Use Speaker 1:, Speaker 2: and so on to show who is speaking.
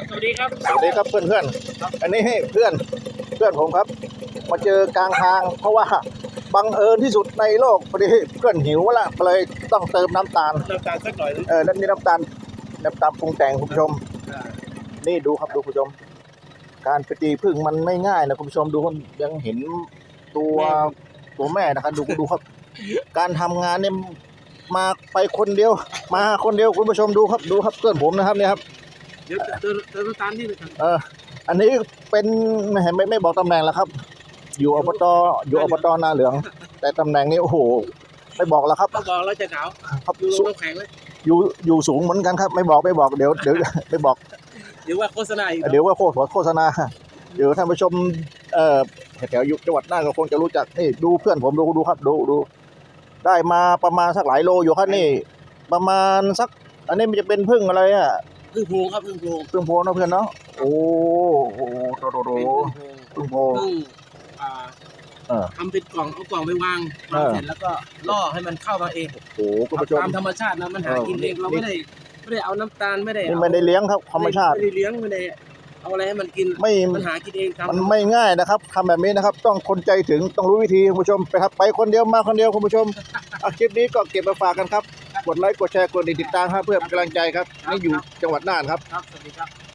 Speaker 1: ครับสวัสดีครับ
Speaker 2: สวัสดีครับเพื่อนเพื่อนๆอันนี้เพื่อนเพื่อนผมครับ มาเจอกลางทาง เพราะว่าบังเอิญที่สุดในโลกพอดีเพื่อนหิวละก็เลยต้องเติมน้ำตาล
Speaker 1: น้ำตาลสักหน่อยนึง
Speaker 2: เออนั่นนี่น้ำตาลน้ำตาลปรุงแต่งคุณผู้ชม นี่ดูครับดูคุณผู้ชม การไปตีพึ่งมันไม่ง่ายนะคุณผู้ชมดูครับยังเห็นตัวตัวแม่นะครับดูดูครับการทำงานเนี่ยมาไปคนเดียว มาคนเดียวคุณผู้ชมดูครับดูครับเพื่อนผมนะครับเนี่ยครับ
Speaker 1: เดี๋ยวเติมเติมน้ำตาลที่หนึงครับ
Speaker 2: เอออันนี้เป็นไม่ไม่ไม่บอกตำแหน่งแล้วครับ อยู่อบตอยู่อบตนาเหลือง แต่ตำแหน่งนี้โอ้โหไม่บอกแล้วครับ
Speaker 1: ต้องบอกแล้วจะหนาว
Speaker 2: ครับ
Speaker 1: ดูล
Speaker 2: สู
Speaker 1: งน้ำแข็งเลย
Speaker 2: อยู่อยู่สูงเหมือนกันครับ ไม่บอกไม่บอกเดี๋ยวเดี๋ยวไม่บอก
Speaker 1: เดี๋ยวว่าโฆษณาอีก
Speaker 2: เดี๋ยวว่าโฆษโฆษณาเดี๋ยวท่านผู้ชมเอ่อแถวๆยุจังหวัดน่านก็คงจะรู้จักนี่ดูเพื่อนผมดูดูครับดูดู ได้มาประมาณสักหลายโลอยู่ครับนี่ ประมาณสัก อันนี้มันจะเป็นพึ่งอะไรอะ
Speaker 1: พึ่งโพงครับพึ่งโพง
Speaker 2: พึ่งโพนะเพื่อนเนาะโอ้โหโตโตโต
Speaker 1: เป็นพึ่งโพง
Speaker 2: พึ่งโพ
Speaker 1: พึ่งอ่า
Speaker 2: เออ
Speaker 1: ทำเป็นกล่องเอากล่องไปวาง
Speaker 2: เออ
Speaker 1: เสร็จแล้วก็ล่อให้มันเข้ามาเอง
Speaker 2: โอ้โหคุณผู้ชม
Speaker 1: ตามธรรมชาตินะมันหา
Speaker 2: เออ
Speaker 1: กินเองเราไม่ได้ไม่ได้เอาน้ำตาลไม่ได้
Speaker 2: นี่
Speaker 1: เอา
Speaker 2: ไม่ได้เลี้ยงครับธรรมชาติ
Speaker 1: ไม่ได้เลี้ยงไม่ได้เอาอะไรให้มันกิน
Speaker 2: ไม่
Speaker 1: มันหากินเองตาม
Speaker 2: มันไม่ง่ายนะครับทำแบบนี้นะครับ ต้องคนใจถึงต้องรู้วิธีคุณผู้ชมไปครับไปคนเดียวมาคนเดียวคุณผู้ชมเอาคลิปนี้ก็เก็บมาฝากกันครับ กดไลค์กดแชร์กดติดตามครับเพื่อเป็นกำลังใจครับนี่อยู่จังหวัดน่านครับ
Speaker 1: ครับ สวัสดีครับ